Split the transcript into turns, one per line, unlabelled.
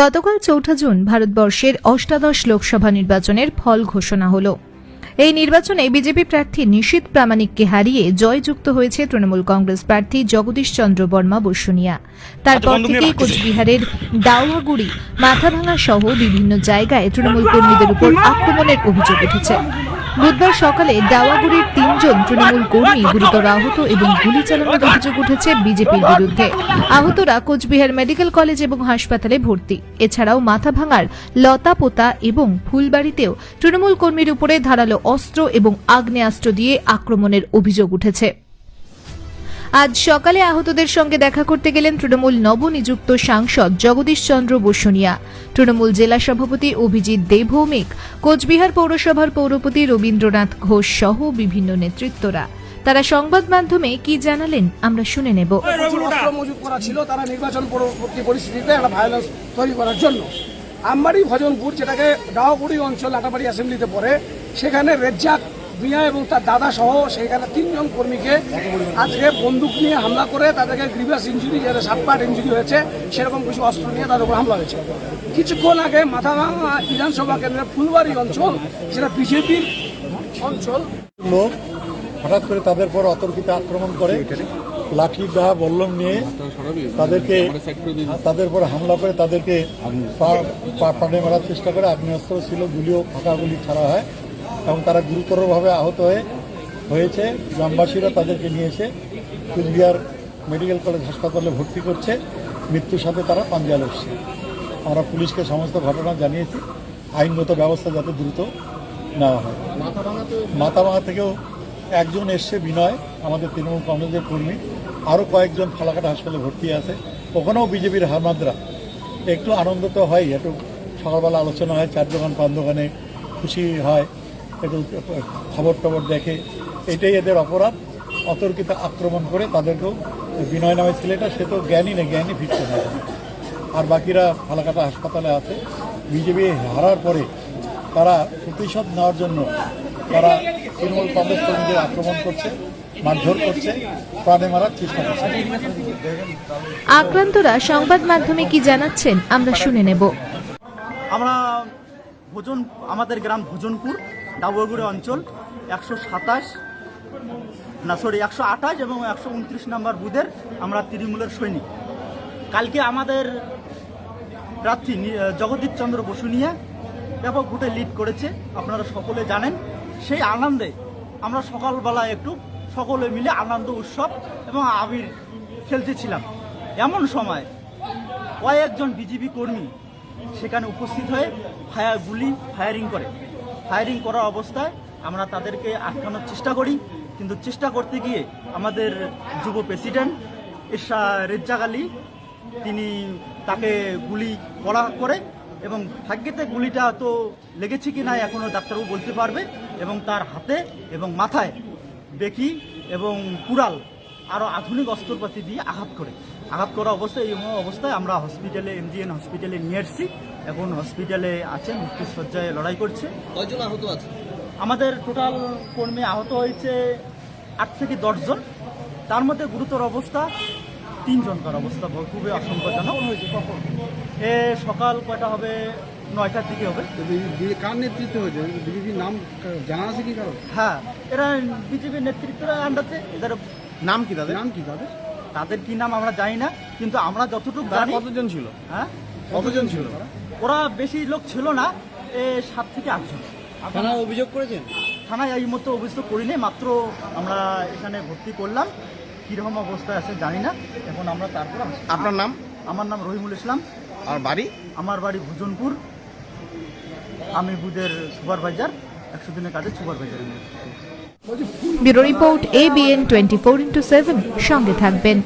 গতকাল চৌঠা জুন ভারতবর্ষের অষ্টাদশ লোকসভা নির্বাচনের ফল ঘোষণা হল। এই নির্বাচনে বিজেপি প্রার্থী নিশীত প্রামাণিককে হারিয়ে জয়যুক্ত হয়েছে তৃণমূল কংগ্রেস প্রার্থী জগদীশ চন্দ্র বর্মা বসুনিয়া। তারপর থেকেই কোচবিহারের দাওয়াগুড়ি মাথাভাঙা সহ বিভিন্ন জায়গায় তৃণমূল কর্মীদের উপর আক্রমণের অভিযোগ উঠেছে। বুধবার সকালে দেওয়াগুড়ির তিনজন তৃণমূল কর্মী গুরুতর আহত এবং গুলি চালানোর অভিযোগ উঠেছে বিজেপির বিরুদ্ধে। আহতরা কোচবিহার মেডিকেল কলেজ এবং হাসপাতালে ভর্তি। এছাড়াও মাথা ভাঙার লতা পোতা এবং ফুলবাড়িতেও তৃণমূল কর্মীর উপরে ধারালো অস্ত্র এবং আগ্নেয়াস্ত্র দিয়ে আক্রমণের অভিযোগ উঠেছে। আজ সকালে আহতদের সঙ্গে দেখা করতে গেলেন তৃণমূল নবনিযুক্ত সাংসদ জগদীশ চন্দ্র বসুনিয়া। তৃণমূল জেলা সভাপতি অভিজিৎ দেভৌমিক কোচবিহার পৌরসভার পৌরপতি রবীন্দ্রনাথ ঘোষ সহ বিভিন্ন নেতৃত্বরা। তারা সংবাদ মাধ্যমে কি জানালেন আমরা শুনে নেব।
ছিল, তারা নির্বাচন পরবর্তী পরিস্থিতিতে একটা ভায়োলেন্স তৈরি করার জন্য। আমবাড়ি ভজনপুর, যেটাকে ডাওয়াগুড়ি অঞ্চল, আটাবাড়ি অ্যাসেম্বলিতে পড়ে, সেখানে রেজ্জাক মিয়া এবং তার দাদা সহ সেখানে তিনজন কর্মীকে আজকে বন্দুক নিয়ে হামলা করে তাদেরকে গ্রিভাস ইঞ্জুরি যাতে সাত ইঞ্জুরি হয়েছে, সেরকম কিছু অস্ত্র নিয়ে তাদের উপর হামলা হয়েছে। কিছুক্ষণ আগে মাথাভাঙা বিধানসভা কেন্দ্রের ফুলবাড়ি অঞ্চল সেটা বিজেপির অঞ্চল।
লোক হঠাৎ করে তাদের পর অতর্কিত আক্রমণ করে, লাঠি দা বল্লম নিয়ে তাদেরকে তাদের পর হামলা করে তাদেরকে পাড়ে মারার চেষ্টা করে। আগ্নেয়াস্ত্র ছিল, গুলিও ফাঁকাগুলি ছাড়া হয়। এবং তারা গুরুতরভাবে আহত হয়ে হয়েছে। গ্রামবাসীরা তাদেরকে নিয়ে এসে কুচবিহার মেডিকেল কলেজ হাসপাতালে ভর্তি করছে। মৃত্যুর সাথে তারা পাঞ্জা লড়ছে। আমরা পুলিশকে সমস্ত ঘটনা জানিয়েছি। আইনগত ব্যবস্থা যাতে দ্রুত নেওয়া হয়। মাথাভাঙা থেকেও একজন এসছে বিনয়, আমাদের তৃণমূল কংগ্রেসের কর্মী। আরও কয়েকজন ফালাকাটা হাসপাতালে ভর্তি আছে। ওখানেও বিজেপির হারমাদরা একটু আনন্দ তো হয় একটু সকালবেলা আলোচনা হয়, চার দোকান পান দোকানে খুশি হয়। একটু খবর টবর দেখে এটাই এদের অপরাধ। অতর্কিত আক্রমণ করে তাদেরকেও বিনয় নামের ছেলেটা সে তো জ্ঞানী নেই জ্ঞানী ফিরছে না। আর বাকিরা ফালাকাটা হাসপাতালে আছে। বিজেপি হারার পরে তারা প্রতিশোধ নেওয়ার জন্য তারা তৃণমূল কংগ্রেস কর্মীদের আক্রমণ করছে মারধর করছে প্রাণে মারার চেষ্টা করছে।
আক্রান্তরা সংবাদ মাধ্যমে কি জানাচ্ছেন আমরা শুনে নেব।
আমরা ভোজন আমাদের গ্রাম ভোজনপুর। ডাবরগুড়ি অঞ্চল, একশো সাতাশ, না সরি একশো আঠাশ এবং একশো উনত্রিশ নাম্বার বুথের আমরা তৃণমূলের সৈনিক। কালকে আমাদের প্রার্থী জগদীশ চন্দ্র বসুনিয়া ব্যাপক ভোটে লিড করেছে, আপনারা সকলে জানেন। সেই আনন্দে আমরা সকালবেলা একটু সকলে মিলে আনন্দ উৎসব এবং আবির খেলতেছিলাম। এমন সময় কয়েকজন বিজেপি কর্মী সেখানে উপস্থিত হয়ে ফায়ার গুলি ফায়ারিং করে। ফায়ারিং করা অবস্থায় আমরা তাদেরকে আটকানোর চেষ্টা করি। কিন্তু চেষ্টা করতে গিয়ে আমাদের যুব প্রেসিডেন্ট ইরশা রেজ্জাক আলী, তিনি তাকে গুলি করা করে এবং ভাগ্যেতে গুলিটা তো লেগেছে কি না এখনও ডাক্তারবাবু বলতে পারবে এবং তার হাতে এবং মাথায় বেকি এবং কুড়াল আরও আধুনিক অস্ত্রপাতি দিয়ে আঘাত করে আঘাত করা অবস্থায় এই অবস্থায় আমরা হসপিটালে এমজিএন হসপিটালে নিয়ে এসেছি। এখন হসপিটালে আছে মৃত্যুর সজ্জায় লড়াই করছে।
কয়জন আহত আছে?
আমাদের টোটাল কর্মী আহত হয়েছে আট থেকে দশজন তার মধ্যে গুরুতর অবস্থা তিনজনকার অবস্থা খুবই আশঙ্কাজনক হয়েছে? কখন? এ সকাল কয়টা হবে? নয়টার দিকে হবে।
কার নেতৃত্বে হয়েছে? বিজেপির নাম জানা আছে কি কারও?
হ্যাঁ এরা বিজেপির নেতৃত্বরা আন্ডাতে এদের
নাম কি তাদের? নাম কি তাদের?
তাদের কি নাম আমরা জানি না কিন্তু আমরা যতটুকু জানি
কতজন ছিল?
হ্যাঁ?
কতজন ছিল?
ওরা বেশি লোক ছিল না এ সাত থেকে আটজন।
থানায় অভিযোগ করেছেন?
থানায় এই মতো অভিযোগ করিনি মাত্র আমরা এখানে ভর্তি করলাম। কীরকম অবস্থায় আছে জানি না এখন আমরা তারপর আসি।
আপনার নাম?
আমার নাম রহিমুল ইসলাম।
আর বাড়ি?
আমার বাড়ি ভোজনপুর। আমি বুধের সুপারভাইজার। একশো দিনের কাজে supervisor
bureau report ABN twenty four into seven সঙ্গে থাকবেন।